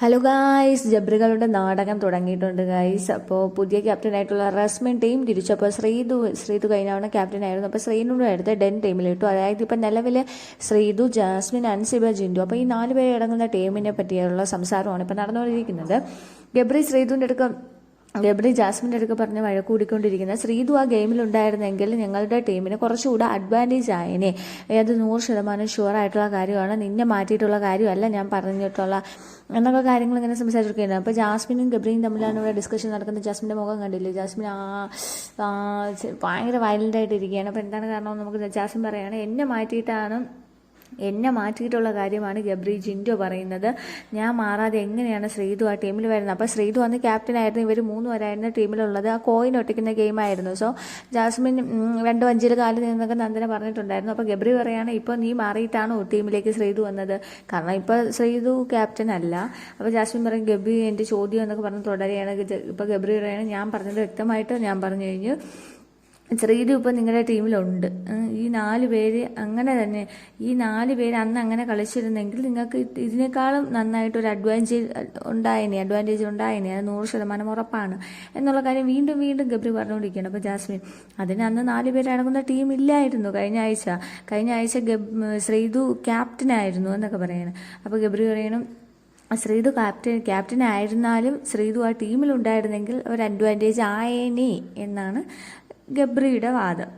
Hello guys ജബ്രികളുടെ നാടകം തുടങ്ങിയിട്ടുണ്ട് guys അപ്പോൾ പുതിയ ക്യാപ്റ്റൻ ആയിട്ടുള്ള റസ്മിൻ ടീം തിരിച്ചു. അപ്പോൾ ശ്രീതു ശ്രീതു കഴിഞ്ഞാവണ ക്യാപ്റ്റൻ ആയിരുന്നു. അപ്പോൾ ശ്രീനുടെ അടുത്ത് ഡെൻ ടീമിലിട്ടു അതായത് ഇപ്പം നിലവിൽ ശ്രീതു ജാസ്മിൻ അൻസിബ ജിൻഡു. അപ്പോൾ ഈ നാല് പേരെ അടങ്ങുന്ന ടീമിനെ പറ്റിയുള്ള സംസാരമാണ് ഇപ്പോൾ നടന്നുകൊണ്ടിരിക്കുന്നത്. ഗബ്രി ശ്രീതുവിന്റെ അടുക്ക ഗബ്രി ജാസ്മിന്റെ അടുക്ക പറഞ്ഞ് വഴക്കൂടിക്കൊണ്ടിരിക്കുന്ന ശ്രീതു ആ ഗെയിമിലുണ്ടായിരുന്നെങ്കിൽ ഞങ്ങളുടെ ടീമിന് കുറച്ചുകൂടെ അഡ്വാന്റേജ് ആയേനെ. അത് നൂറ് ശതമാനം ഷുവർ ആയിട്ടുള്ള കാര്യമാണ്. നിന്നെ മാറ്റിയിട്ടുള്ള കാര്യമല്ല ഞാൻ പറഞ്ഞിട്ടുള്ള എന്നൊക്കെ കാര്യങ്ങൾ ഇങ്ങനെ സംസാരിച്ചിരിക്കുകയാണ് അപ്പോൾ ജാസ്മിനും ഗബ്രിയും തമ്മിലാണ് ഇവിടെ ഡിസ്കഷൻ നടക്കുന്നത്. ജാസ്മിന്റെ മുഖം കണ്ടില്ലേ? ജാസ്മിൻ ആ ഭയങ്കര വയലന്റ് ആയിട്ട് ഇരിക്കുകയാണ് അപ്പോൾ എന്താണ് കാരണം നമുക്ക് ജാസ്മിൻ പറയുകയാണ് എന്നെ മാറ്റിയിട്ടാണ് എന്നെ മാറ്റിയിട്ടുള്ള കാര്യമാണ് ഗബ്രി ജിൻഡോ പറയുന്നത്. ഞാൻ മാറാതെ എങ്ങനെയാണ് ശ്രീതു ആ ടീമിൽ വരുന്നത്? അപ്പോൾ ശ്രീതു അന്ന് ക്യാപ്റ്റൻ ആയിരുന്നു. ഇവർ മൂന്ന് പേരായിരുന്നു ടീമിലുള്ളത് ആ കോയിൻ ഒട്ടിക്കുന്ന ഗെയിമായിരുന്നു സോ ജാസ്മിൻ രണ്ടോ അഞ്ചിൽ കാലിൽ നിന്നൊക്കെ നന്ദന പറഞ്ഞിട്ടുണ്ടായിരുന്നു. അപ്പോൾ ഗബ്രി പറയുകയാണ് ഇപ്പോൾ നീ മാറിയിട്ടാണോ ടീമിലേക്ക് ശ്രീതു വന്നത്? കാരണം ഇപ്പോൾ ശ്രീതു ക്യാപ്റ്റൻ അല്ല. അപ്പോൾ ജാസ്മിൻ പറയും ഗബ്രി എന്റെ ചോദ്യം എന്നൊക്കെ പറഞ്ഞ് തുടരുകയാണ്. ഇപ്പോൾ ഗബ്രി പറയാണ് ഞാൻ പറഞ്ഞത് വ്യക്തമായിട്ട് ഞാൻ പറഞ്ഞു കഴിഞ്ഞു. ശ്രീതു ഇപ്പം നിങ്ങളുടെ ടീമിലുണ്ട്. ഈ നാല് പേര് അങ്ങനെ തന്നെ. ഈ നാല് പേര് അന്ന് അങ്ങനെ കളിച്ചിരുന്നെങ്കിൽ നിങ്ങൾക്ക് ഇത് ഇതിനേക്കാളും നന്നായിട്ട് ഒരു അഡ്വാന്റേജ് ഉണ്ടായേനെ അഡ്വാന്റേജ് ഉണ്ടായേനെ. അത് നൂറ് ശതമാനം ഉറപ്പാണ്. എന്നുള്ള കാര്യം വീണ്ടും വീണ്ടും ഗബ്രി പറഞ്ഞുകൊണ്ടിരിക്കുകയാണ്. അപ്പോൾ ജാസ്മിൻ അതിന് അന്ന് നാല് പേരടങ്ങുന്ന ടീം ഇല്ലായിരുന്നു കഴിഞ്ഞ ആഴ്ച. കഴിഞ്ഞ ആഴ്ച ഗബ് ശ്രീതു ക്യാപ്റ്റനായിരുന്നു എന്നൊക്കെ പറയണം. അപ്പോൾ ഗബ്രി പറയണം ശ്രീതു ക്യാപ്റ്റൻ ക്യാപ്റ്റൻ ആയിരുന്നാലും ശ്രീതു ആ ടീമിലുണ്ടായിരുന്നെങ്കിൽ ഒരു അഡ്വാന്റേജ് ആയേനെ എന്നാണ് ഗബ്രിയുടെ വാദം.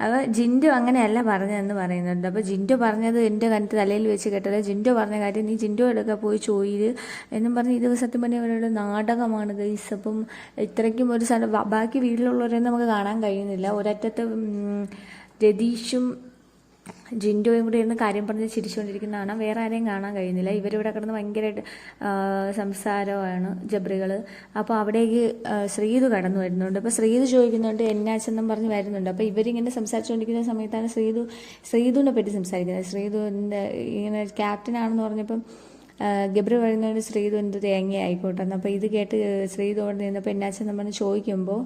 അപ്പോൾ ജിൻഡു അങ്ങനെയല്ല പറഞ്ഞതെന്ന് പറയുന്നുണ്ട്. അപ്പോൾ ജിൻഡു പറഞ്ഞത് എന്റെ കനത്ത് തലയിൽ വെച്ച് കേട്ടത് ജിൻഡു പറഞ്ഞ കാര്യം നീ ജിൻഡു എടുക്കാൻ പോയി ചോയിര് എന്നും പറഞ്ഞ് ഈ സത്യം പിന്നെ അവരുടെ നാടകമാണ് ഗൈസ്. അപ്പം ഇത്രയ്ക്കും ഒരു സ്ഥലം. ബാക്കി വീട്ടിലുള്ളവരെ നമുക്ക് കാണാൻ കഴിയുന്നില്ല. ഒരറ്റത്ത് രതീഷും ജിൻഡോയും കൂടി ഇരുന്ന് കാര്യം പറഞ്ഞ് ചിരിച്ചുകൊണ്ടിരിക്കുന്നതാണ് വേറെ ആരെയും കാണാൻ കഴിയുന്നില്ല. ഇവരിവിടെ കിടന്ന് ഭയങ്കരമായിട്ട് സംസാരമാണ് ജബ്രികൾ അപ്പോൾ അവിടേക്ക് ശ്രീതു കടന്നു വരുന്നുണ്ട്. അപ്പോൾ ശ്രീതു ചോദിക്കുന്നുണ്ട് എന്നാച്ചെന്നും പറഞ്ഞ് വരുന്നുണ്ട്. അപ്പോൾ ഇവരിങ്ങനെ സംസാരിച്ചുകൊണ്ടിരിക്കുന്ന സമയത്താണ് ശ്രീതു ശ്രീതുവിനെ പറ്റി സംസാരിക്കുന്നത്. ശ്രീതു എന്റെ ഇങ്ങനെ ക്യാപ്റ്റനാണെന്ന് പറഞ്ഞപ്പം ഗബ്രി പറയുന്നതുകൊണ്ട് ശ്രീതു എന്ത് തേങ്ങ ആയിക്കോട്ടെ എന്ന് അപ്പോൾ ഇത് കേട്ട് ശ്രീതു അവിടെ നിന്നപ്പോൾ എന്നാച്ചെന്നും പറഞ്ഞ് ചോദിക്കുമ്പോൾ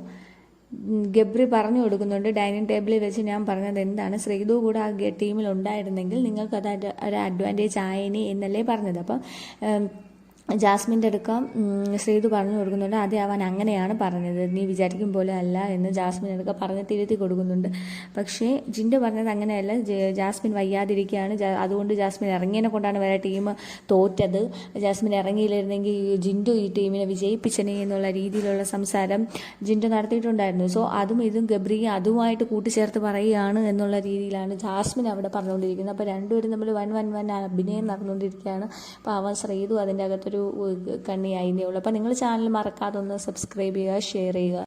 ഗബ്രി പറഞ്ഞു കൊടുക്കുന്നുണ്ട് ഡൈനിങ് ടേബിളിൽ വെച്ച് ഞാൻ പറഞ്ഞത് എന്താണ്? ശ്രീതു കൂടെ ആ ടീമിൽ ഉണ്ടായിരുന്നെങ്കിൽ നിങ്ങൾക്കത് ഒരു അഡ്വാന്റേജ് ആയേനെ എന്നല്ലേ പറഞ്ഞത്. അപ്പം ജാസ്മിന്റെ അടുക്കം ശ്രീതു പറഞ്ഞു കൊടുക്കുന്നുണ്ട്. അതേ അവൻ അങ്ങനെയാണ് പറഞ്ഞത്. നീ വിചാരിക്കും പോലെ അല്ല എന്ന് ജാസ്മിൻ അടുക്ക പറഞ്ഞ് തിരുത്തി കൊടുക്കുന്നുണ്ട്. പക്ഷേ ജിൻഡു പറഞ്ഞത് അങ്ങനെയല്ല. ജാസ്മിൻ വയ്യാതിരിക്കുകയാണ്. അതുകൊണ്ട് ജാസ്മിൻ ഇറങ്ങിയതിനെ കൊണ്ടാണ് വരെ ടീം തോറ്റത്. ജാസ്മിൻ ഇറങ്ങിയില്ലായിരുന്നെങ്കിൽ ജിൻഡു ഈ ടീമിനെ വിജയിപ്പിച്ചനെ എന്നുള്ള രീതിയിലുള്ള സംസാരം ജിൻഡു നടത്തിയിട്ടുണ്ടായിരുന്നു. സോ അതും ഇതും ഗബ്രി അതുമായിട്ട് കൂട്ടിച്ചേർത്ത് പറയുകയാണ് എന്നുള്ള രീതിയിലാണ് ജാസ്മിൻ അവിടെ പറഞ്ഞുകൊണ്ടിരിക്കുന്നത്. അപ്പോൾ രണ്ടുപേരും തമ്മിൽ വൻ വൻ വൻ അഭിനയം നടന്നുകൊണ്ടിരിക്കുകയാണ്. അപ്പോൾ അവൻ ശ്രീതു അതിന്റെ അകത്തൊരു ഏഹ്, കണ്ണിയായിരുന്നേ ഉള്ളൂ അപ്പോൾ നിങ്ങൾ ചാനൽ മറക്കാതെ ഒന്ന് സബ്സ്ക്രൈബ് ചെയ്യുക ഷെയർ ചെയ്യുക.